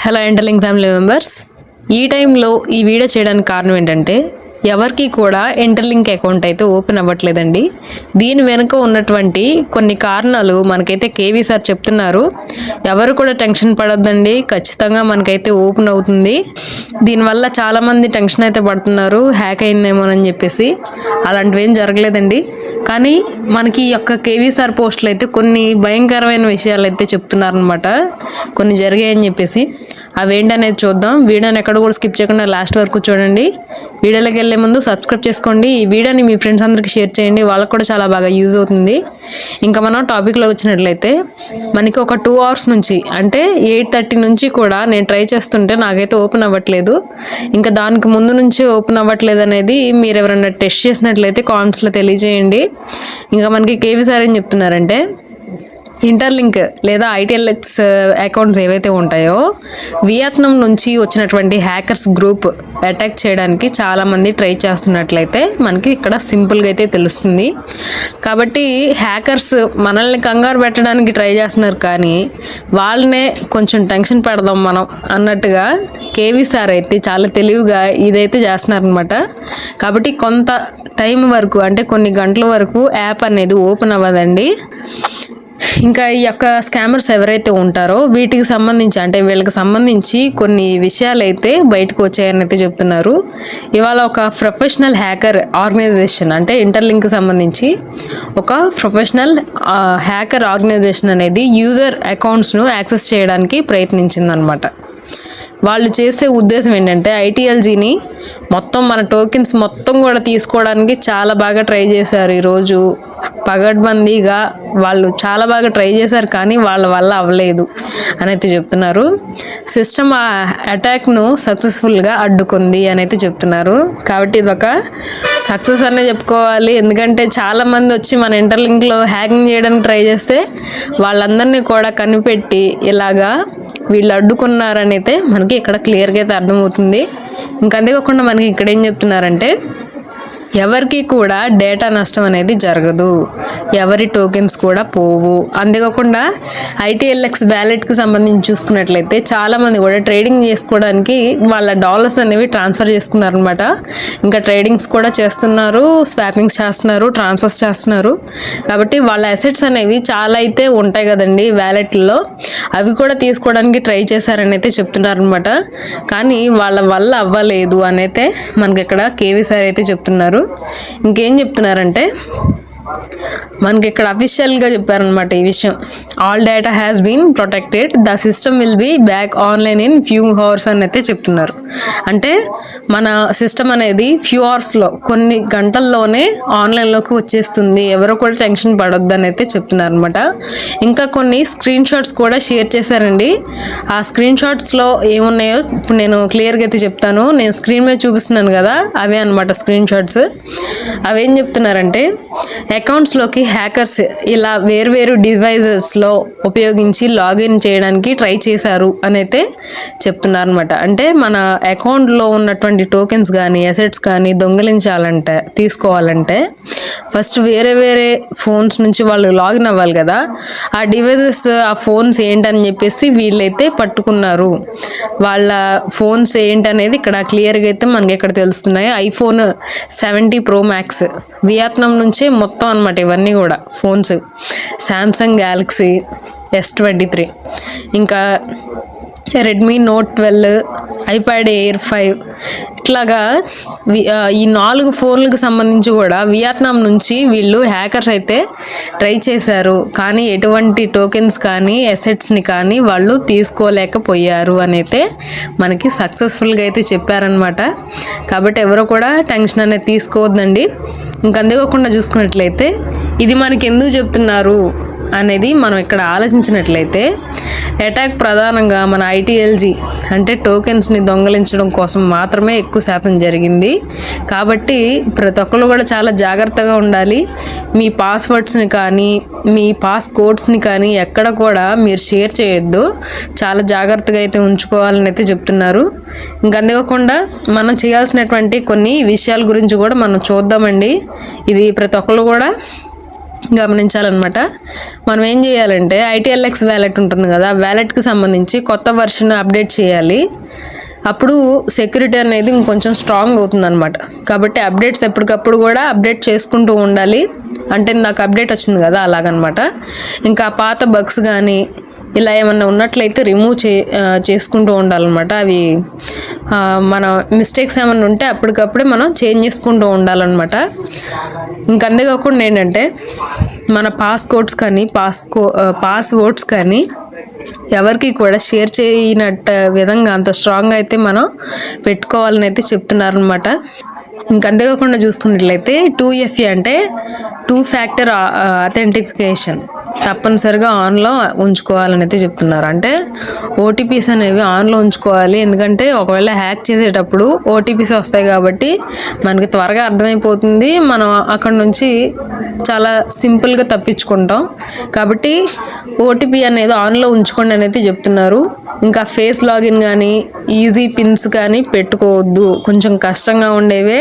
Hello ఎంటర్లింగ్ family members ఈ టైంలో ఈ వీడియో చేయడానికి కారణం ఏంటంటే ఎవరికి కూడా ఇంటర్లింక్ అకౌంట్ అయితే ఓపెన్ అవ్వట్లేదండి. దీని వెనుక ఉన్నటువంటి కొన్ని కారణాలు మనకైతే కేవీ సార్ చెప్తున్నారు. ఎవరు కూడా టెన్షన్ పడొద్దండి. ఖచ్చితంగా మనకైతే ఓపెన్ అవుతుంది. దీనివల్ల చాలామంది టెన్షన్ అయితే పడుతున్నారు. హ్యాక్ అయిందేమోనని చెప్పేసి. అలాంటివి ఏం జరగలేదండి. కానీ మనకి ఈ యొక్క కేవీ సార్ పోస్టులు అయితే కొన్ని భయంకరమైన విషయాలు అయితే చెప్తున్నారనమాట కొన్ని జరిగాయని చెప్పేసి. అవేంటి అనేది చూద్దాం. వీడియోని ఎక్కడ కూడా స్కిప్ చేయకుండా లాస్ట్ వరకు చూడండి. వీడియోలోకి వెళ్ళే ముందు సబ్స్క్రైబ్ చేసుకోండి. ఈ వీడియోని మీ ఫ్రెండ్స్ అందరికీ షేర్ చేయండి. వాళ్ళకు కూడా చాలా బాగా యూజ్ అవుతుంది. ఇంకా మనం టాపిక్లో వచ్చినట్లయితే మనకి ఒక టూ అవర్స్ నుంచి అంటే ఎయిట్ థర్టీ నుంచి కూడా నేను ట్రై చేస్తుంటే నాకైతే ఓపెన్ అవ్వట్లేదు. ఇంకా దానికి ముందు నుంచి ఓపెన్ అవ్వట్లేదు అనేది మీరు ఎవరైనా టెస్ట్ చేసినట్లయితే కామెంట్స్లో తెలియజేయండి. ఇంకా మనకి కేవీ సార్ ఏం చెప్తున్నారంటే ఇంటర్లింక్ లేదా ఐటీఎల్ఎక్స్ అకౌంట్స్ ఏవైతే ఉంటాయో వియత్నాం నుంచి వచ్చినటువంటి హ్యాకర్స్ గ్రూప్ అటాక్ చేయడానికి చాలామంది ట్రై చేస్తున్నట్లయితే మనకి ఇక్కడ సింపుల్గా అయితే తెలుస్తుంది. కాబట్టి హ్యాకర్స్ మనల్ని కంగారు పెట్టడానికి ట్రై చేస్తున్నారు కానీ వాళ్ళనే కొంచెం టెన్షన్ పెడదాం మనం అన్నట్టుగా కేవీ సార్ అయితే చాలా తెలివిగా ఇదైతే చేస్తున్నారనమాట కాబట్టి కొంత టైం వరకు అంటే కొన్ని గంటల వరకు యాప్ అనేది ఓపెన్ అవ్వదండి. ఇంకా ఈ యొక్క స్కామర్స్ ఎవరైతే ఉంటారో వీటికి సంబంధించి అంటే వీళ్ళకి సంబంధించి కొన్ని విషయాలు అయితే బయటకు వచ్చాయని అయితే చెప్తున్నారు. ఇవాళ ఒక ప్రొఫెషనల్ హ్యాకర్ ఆర్గనైజేషన్ అంటే ఇంటర్లింక్ సంబంధించి ఒక ప్రొఫెషనల్ హ్యాకర్ ఆర్గనైజేషన్ అనేది యూజర్ అకౌంట్స్ను యాక్సెస్ చేయడానికి ప్రయత్నించిందనమాట. వాళ్ళు చేసే ఉద్దేశం ఏంటంటే ఐటీఎల్జీని మొత్తం మన టోకెన్స్ మొత్తం కూడా తీసుకోవడానికి చాలా బాగా ట్రై చేశారు ఈరోజు. పగడ్బందీగా వాళ్ళు చాలా బాగా ట్రై చేశారు కానీ వాళ్ళ వల్ల అవ్వలేదు అని అయితే చెప్తున్నారు. సిస్టమ్ ఆ అటాక్ను సక్సెస్ఫుల్గా అడ్డుకుంది అని అయితే చెప్తున్నారు. కాబట్టి ఇది ఒక సక్సెస్ అనే చెప్పుకోవాలి. ఎందుకంటే చాలామంది వచ్చి మన ఇంటర్లింక్లో హ్యాకింగ్ చేయడానికి ట్రై చేస్తే వాళ్ళందరినీ కూడా కనిపెట్టి ఇలాగా వీళ్ళు అడ్డుకున్నారని అయితే మనకి ఇక్కడ క్లియర్గా అయితే అర్థమవుతుంది. ఇంకా అంతేకాకుండా మనకి ఇక్కడ ఏం చెప్తున్నారంటే ఎవరికి కూడా డేటా నష్టం అనేది జరగదు. ఎవరి టోకెన్స్ కూడా పోవు. అంతేకాకుండా ఐటీఎల్ఎక్స్ వ్యాలెట్కి సంబంధించి చూసుకున్నట్లయితే చాలామంది కూడా ట్రేడింగ్ చేసుకోవడానికి వాళ్ళ డాలర్స్ అనేవి ట్రాన్స్ఫర్ చేసుకున్నారనమాట. ఇంకా ట్రేడింగ్స్ కూడా చేస్తున్నారు స్వాపింగ్స్ చేస్తున్నారు ట్రాన్స్ఫర్స్ చేస్తున్నారు. కాబట్టి వాళ్ళ అసెట్స్ అనేవి చాలా అయితే ఉంటాయి కదండి వ్యాలెట్లో అవి కూడా తీసుకోవడానికి ట్రై చేశారని అయితే చెప్తున్నారనమాట. కానీ వాళ్ళ వల్ల అవ్వలేదు అని అయితే మనకి ఇక్కడ కేవీ సార్ అయితే చెప్తున్నారు. ఇంకేం చెప్తున్నారంటే మనకి ఇక్కడ అఫీషియల్గా చెప్పారనమాట ఈ విషయం. All data has been protected the system will be back online in few hours అని అయితే చెప్తున్నారు. అంటే మన సిస్టమ్ అనేది ఫ్యూ అవర్స్లో కొన్ని గంటల్లోనే ఆన్లైన్లోకి వచ్చేస్తుంది. ఎవరో కూడా టెన్షన్ పడొద్దు అని అయితే చెప్తున్నారు అనమాట ఇంకా కొన్ని స్క్రీన్ షాట్స్ కూడా షేర్ చేశారండి. ఆ స్క్రీన్ షాట్స్లో ఏమున్నాయో ఇప్పుడు నేను క్లియర్గా అయితే చెప్తాను. నేను స్క్రీన్ మీద చూపిస్తున్నాను కదా అవే అనమాట స్క్రీన్ షాట్స్ అవేం చెప్తున్నారంటే అకౌంట్స్లోకి హ్యాకర్స్ ఇలా వేర్వేరు డివైజెస్లో ఉపయోగించి లాగిన్ చేయడానికి ట్రై చేశారు అని అయితే చెప్తున్నారు అనమాట అంటే మన అకౌంట్లో ఉన్నటువంటి టోకెన్స్ కానీ అసెట్స్ కానీ దొంగిలించాలంటే తీసుకోవాలంటే ఫస్ట్ వేరే వేరే ఫోన్స్ నుంచి వాళ్ళు లాగిన్ అవ్వాలి కదా. ఆ డివైజెస్ ఆ ఫోన్స్ ఏంటని చెప్పేసి వీళ్ళైతే పట్టుకున్నారు. వాళ్ళ ఫోన్స్ ఏంటనేది ఇక్కడ క్లియర్గా అయితే మనకి ఇక్కడ తెలుస్తున్నాయి. IPhone seventy pro max Vietnam నుంచే మొత్తం అనమాట ఇవన్నీ కూడా phones. Samsung Galaxy S twenty three ఇంకా Redmi Note twelve iPad Air five ఇట్లాగా వి- ఈ నాలుగు ఫోన్లకు సంబంధించి కూడా వియత్నాం నుంచి వీళ్ళు హ్యాకర్స్ అయితే ట్రై చేశారు. కానీ ఎటువంటి టోకెన్స్ కానీ ఎసెట్స్ని కానీ వాళ్ళు తీసుకోలేకపోయారు అని అయితే మనకి సక్సెస్ఫుల్గా అయితే చెప్పారనమాట కాబట్టి ఎవరు కూడా టెన్షన్ అనేది తీసుకోవద్దండి. అంతేకాకుండా చూసుకున్నట్లయితే ఇది మనకి ఎందుకు చెప్తున్నారు? అనేది మనం ఇక్కడ ఆలోచించినట్లయితే అటాక్ ప్రధానంగా మన ఐటీఎల్జీ అంటే టోకెన్స్ని దొంగలించడం కోసం మాత్రమే ఎక్కువ శాతం జరిగింది. కాబట్టి ప్రతి ఒక్కరు కూడా చాలా జాగ్రత్తగా ఉండాలి. మీ పాస్వర్డ్స్ని కానీ మీ పాస్ కోడ్స్ని కానీ ఎక్కడ కూడా మీరు షేర్ చేయొద్దు. చాలా జాగ్రత్తగా అయితే ఉంచుకోవాలని అయితే చెప్తున్నారు. ఇంకంతేకాకుండా మనం చేయాల్సినటువంటి కొన్ని విషయాల గురించి కూడా మనం చూద్దామండి. ఇది ప్రతి ఒక్కరు కూడా గమనించాలన్నమాట. మనం ఏం చేయాలంటే ఐటీఎల్ఎక్స్ వ్యాలెట్ ఉంటుంది కదా వ్యాలెట్కి సంబంధించి కొత్త వర్షన్ అప్డేట్ చేయాలి. అప్పుడు సెక్యూరిటీ అనేది ఇంకొంచెం స్ట్రాంగ్ అవుతుంది అనమాట కాబట్టి అప్డేట్స్ ఎప్పటికప్పుడు కూడా అప్డేట్ చేసుకుంటూ ఉండాలి. అంటే నాకు అప్డేట్ వచ్చింది కదా అలాగనమాట ఇంకా పాత బగ్స్ కానీ ఇలా ఏమన్నా ఉన్నట్లయితే రిమూవ్ చే చేసుకుంటూ ఉండాలన్నమాట. అవి మన మిస్టేక్స్ ఏమన్నా ఉంటే అప్పటికప్పుడే మనం చేంజ్ చేసుకుంటూ ఉండాలన్నమాట. ఇంక అంతేకాకుండా ఏంటంటే మన పాస్కోడ్స్ కానీ పాస్ కో పాస్వర్డ్స్ కానీ ఎవరికి కూడా షేర్ చేయనట్ట విధంగా అంత స్ట్రాంగ్ అయితే మనం పెట్టుకోవాలని అయితే చెప్తున్నారనమాట ఇంక అంతేకాకుండా చూసుకున్నట్లయితే టూ ఎఫ్ఏ అంటే టూ ఫ్యాక్టర్ అథెంటిఫికేషన్ తప్పనిసరిగా ఆన్లో ఉంచుకోవాలని అయితే చెప్తున్నారు. అంటే ఓటీపీస్ అనేవి ఆన్లో ఉంచుకోవాలి. ఎందుకంటే ఒకవేళ హ్యాక్ చేసేటప్పుడు ఓటీపీస్ వస్తాయి కాబట్టి మనకి త్వరగా అర్థమైపోతుంది. మనం అక్కడ నుంచి చాలా సింపుల్గా తప్పించుకుంటాం. కాబట్టి ఓటీపీ అనేది ఆన్లో ఉంచుకోండి అని అయితే చెప్తున్నారు. ఇంకా ఫేస్ లాగిన్ కానీ ఈజీ పిన్స్ కానీ పెట్టుకోవద్దు. కొంచెం కష్టంగా ఉండేవే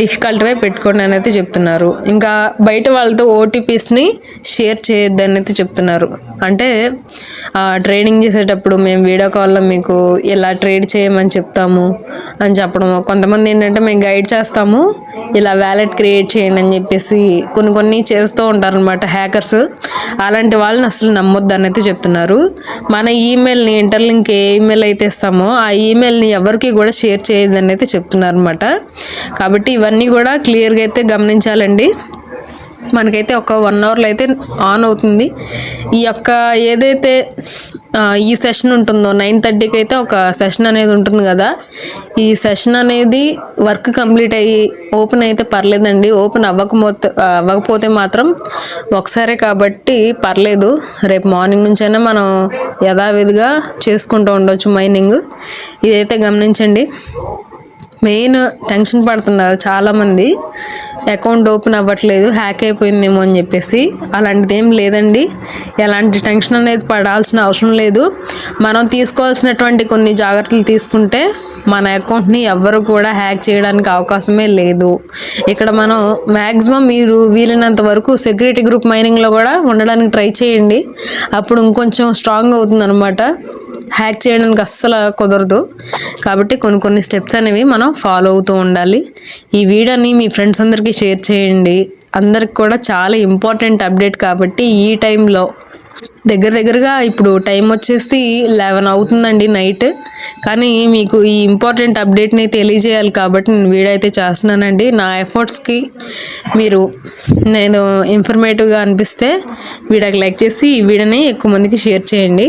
డిఫికల్ట్వే పెట్టుకోండి అని అయితే చెప్తున్నారు. ఇంకా బయట వాళ్ళతో ఓటీపీస్ని షేర్ చేయొద్దని అయితే చెప్తున్నారు. అంటే ట్రేడింగ్ చేసేటప్పుడు మేము వీడియో కాల్లో మీకు ఇలా ట్రేడ్ చేయమని చెప్తాము అని చెప్పడం కొంతమంది ఏంటంటే మేము గైడ్ చేస్తాము ఇలా వ్యాలెట్ క్రియేట్ చేయండి అని చెప్పేసి కొన్ని కొన్ని చేస్తూ ఉంటారనమాట హ్యాకర్స్. అలాంటి వాళ్ళని అసలు నమ్మొద్దు అని అయితే చెప్తున్నారు. మన ఈమెయిల్ని ఇంటర్లింక్ ఏ ఈమెయిల్ అయితే ఇస్తామో ఆ ఈమెయిల్ని ఎవరికి కూడా షేర్ చేయొద్దని అయితే చెప్తున్నారు అనమాట కాబట్టి ఇవన్నీ కూడా క్లియర్గా అయితే గమనించాలండి. మనకైతే ఒక వన్ అవర్లో అయితే ఆన్ అవుతుంది. ఈ యొక్క ఏదైతే ఈ సెషన్ ఉంటుందో నైన్ థర్టీకి అయితే ఒక సెషన్ అనేది ఉంటుంది కదా. ఈ సెషన్ అనేది వర్క్ కంప్లీట్ అయ్యి ఓపెన్ అయితే పర్లేదండి. ఓపెన్ అవ్వకపోతే అవ్వకపోతే మాత్రం ఒకసారే కాబట్టి పర్లేదు. రేపు మార్నింగ్ నుంచైనా మనం యథావిధిగా చేసుకుంటూ ఉండొచ్చు మైనింగ్. ఇదైతే గమనించండి. మెయిన్ టెన్షన్ పడుతున్నారు చాలామంది. అకౌంట్ ఓపెన్ అవ్వట్లేదు హ్యాక్ అయిపోయిందేమో అని చెప్పేసి. అలాంటిది ఏం లేదండి. ఎలాంటి టెన్షన్ అనేది పడాల్సిన అవసరం లేదు. మనం తీసుకోవాల్సినటువంటి కొన్ని జాగ్రత్తలు తీసుకుంటే మన అకౌంట్ని ఎవ్వరు కూడా హ్యాక్ చేయడానికి అవకాశమే లేదు. ఇక్కడ మనం మ్యాక్సిమం మీరు వీలైనంత వరకు సెక్యూరిటీ గ్రూప్ మైనింగ్లో కూడా ఉండడానికి ట్రై చేయండి. అప్పుడు ఇంకొంచెం స్ట్రాంగ్ అవుతుంది అనమాట హ్యాక్ చేయడానికి అస్సలు కుదరదు. కాబట్టి కొన్ని కొన్ని స్టెప్స్ అనేవి మనం ఫాలో అవుతూ ఉండాలి. ఈ వీడియోని మీ ఫ్రెండ్స్ అందరికీ షేర్ చేయండి. అందరికి కూడా చాలా ఇంపార్టెంట్ అప్డేట్ కాబట్టి ఈ టైంలో దగ్గర దగ్గరగా ఇప్పుడు టైం వచ్చేసి లెవెన్ అవుతుందండి నైట్ కానీ మీకు ఈ ఇంపార్టెంట్ అప్డేట్ని తెలియజేయాలి కాబట్టి నేను వీడియో అయితే చేస్తున్నానండి. నా ఎఫర్ట్స్కి మీరు నేను ఇన్ఫర్మేటివ్గా అనిపిస్తే వీడియోకి లైక్ చేసి ఈ వీడియోని ఎక్కువ మందికి షేర్ చేయండి.